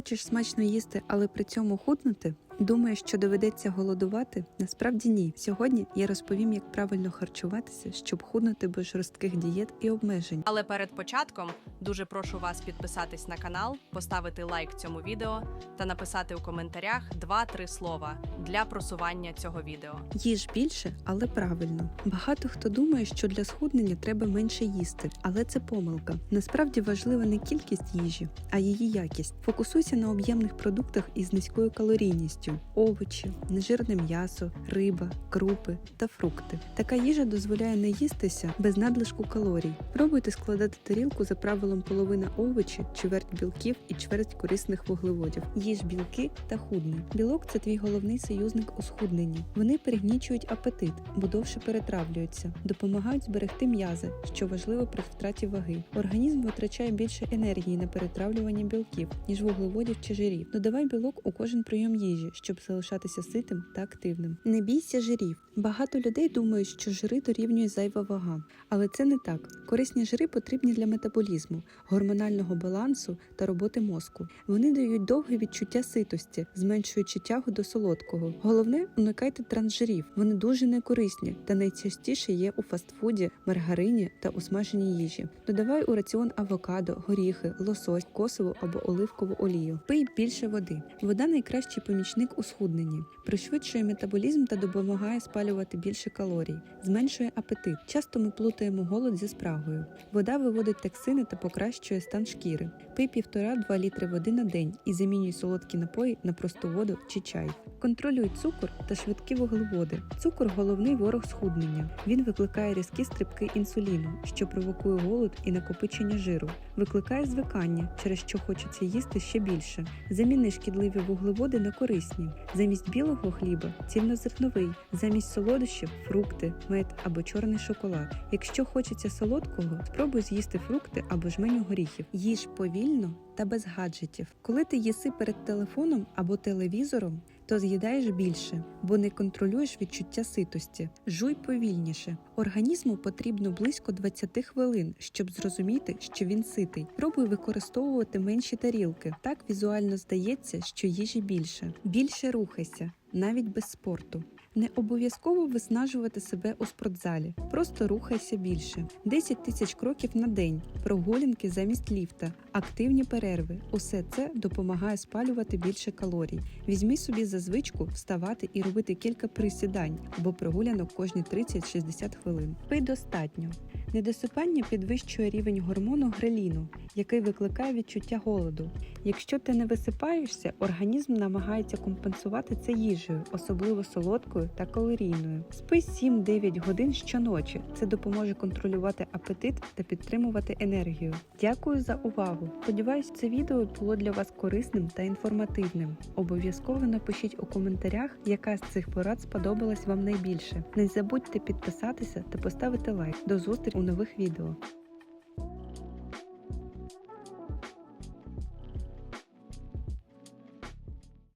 Хочеш смачно їсти, але при цьому худнути? Думаєш, що доведеться голодувати? Насправді ні. Сьогодні я розповім, як правильно харчуватися, щоб худнути без жорстких дієт і обмежень. Але перед початком дуже прошу вас підписатись на канал, поставити лайк цьому відео та написати у коментарях 2-3 слова для просування цього відео. Їж більше, але правильно. Багато хто думає, що для схуднення треба менше їсти, але це помилка. Насправді важлива не кількість їжі, а її якість. Фокусуйся на об'ємних продуктах із низькою калорійністю: овочі, нежирне м'ясо, риба, крупи та фрукти. Така їжа дозволяє не їстися без надлишку калорій. Пробуйте складати тарілку за правилом половина овочі, чверть білків і чверть корисних вуглеводів. Їж білки та худни. Білок це твій головний союзник у схудненні. Вони перегнічують апетит, бо довше перетравлюються, допомагають зберегти м'язи, що важливо при втраті ваги. Організм витрачає більше енергії на перетравлювання білків, ніж вуглеводів чи жирів. Додавай білок у кожен прийом їжі, щоб залишатися ситим та активним. Не бійся жирів. Багато людей думають, що жири дорівнює зайва вага, але це не так. Корисні жири потрібні для метаболізму, гормонального балансу та роботи мозку. Вони дають довге відчуття ситості, зменшуючи тягу до солодкого. Головне, уникайте трансжирів. Вони дуже некорисні та найчастіше є у фастфуді, маргарині та у смаженій їжі. Додавай у раціон авокадо, горіхи, лосось, косову або оливкову олію. Пий більше води. Вода найкращий помічник у схудненні, пришвидшує метаболізм та допомагає спалювати більше калорій, зменшує апетит. Часто ми плутаємо голод зі спрагою. Вода виводить токсини та покращує стан шкіри. Пий 1,5-2 літри води на день і замінюй солодкі напої на просту воду чи чай. Контролюй цукор та швидкі вуглеводи. Цукор головний ворог схуднення. Він викликає різкі стрибки інсуліну, що провокує голод і накопичення жиру, викликає звикання, через що хочеться їсти ще більше. Заміни шкідливі вуглеводи на корисні. Замість білого хліба цільнозерновий, замість солодощів фрукти, мед або чорний шоколад. Якщо хочеться солодкого, спробуй з'їсти фрукти або жменю горіхів. Їж повільно та без гаджетів. Коли ти їси перед телефоном або телевізором, то з'їдаєш більше, бо не контролюєш відчуття ситості. Жуй повільніше. Організму потрібно близько 20 хвилин, щоб зрозуміти, що він ситий. Пробуй використовувати менші тарілки. Так візуально здається, що їжі більше. Більше рухайся, навіть без спорту. Не обов'язково виснажувати себе у спортзалі, просто рухайся більше. 10 тисяч кроків на день, прогулянки замість ліфта, активні перерви. Усе це допомагає спалювати більше калорій. Візьми собі за звичку вставати і робити кілька присідань або прогулянок кожні 30-60 хвилин. Пий достатньо. Недосипання підвищує рівень гормону греліну, який викликає відчуття голоду. Якщо ти не висипаєшся, організм намагається компенсувати це їжею, особливо солодкою та калорійною. Спи 7-9 годин щоночі. Це допоможе контролювати апетит та підтримувати енергію. Дякую за увагу! Сподіваюсь, це відео було для вас корисним та інформативним. Обов'язково напишіть у коментарях, яка з цих порад сподобалась вам найбільше. Не забудьте підписатися та поставити лайк. До зустрічі у нових відео.